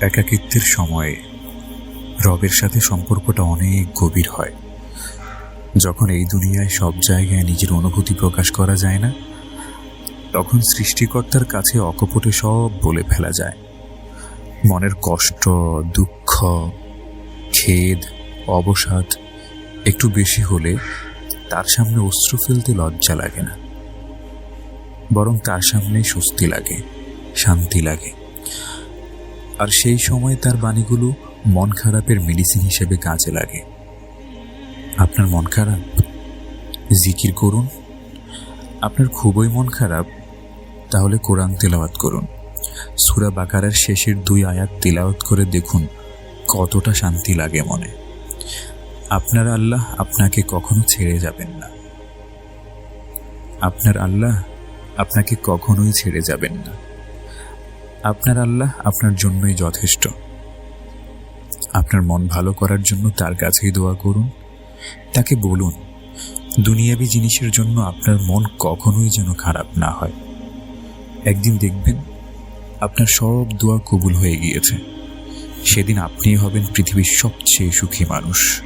একাকিত্বের সময়ে রবের সাথে সম্পর্কটা অনেক গভীর হয়। যখন এই দুনিয়ায় সব জায়গায় নিজের অনুভূতি প্রকাশ করা যায় না, তখন সৃষ্টিকর্তার কাছে অকপটে সব বলে ফেলা যায়। মনের কষ্ট, দুঃখ, খেদ, অবসাদ একটু বেশি হলে তার সামনে অশ্রু ফেলতে লজ্জা লাগে না। বরং তার সামনে স্বস্তি লাগে, শান্তি লাগে। আর সেই সময় তার বাণীগুলো মন খারাপের মেডিসিন হিসেবে কাজে লাগে। আপনার মন খারাপ? জিকির করুন। আপনার খুবই মন খারাপ? তাহলে কোরআন তেলাওয়াত করুন। সুরা বাকারার শেষের দুই আয়াত তেলাওয়াত করে দেখুন কতটা শান্তি লাগে মনে। আপনার আল্লাহ আপনাকে কখনো ছেড়ে যাবেন না। আপনার আল্লাহ আপনাকে কখনোই ছেড়ে যাবেন না। আপনার আল্লাহ আপনার জন্যই যথেষ্ট। আপনার মন ভালো করার জন্য তার কাছেই দোয়া করুন। তাকে বলুন, দুনিয়াবি জিনিসের জন্য আপনার মন কখনোই যেন খারাপ না হয়। একদিন দেখবেন, আপনার সব দোয়া কবুল হয়ে গিয়েছে। সেদিন আপনিই হবেন পৃথিবীর সবচেয়ে সুখী মানুষ।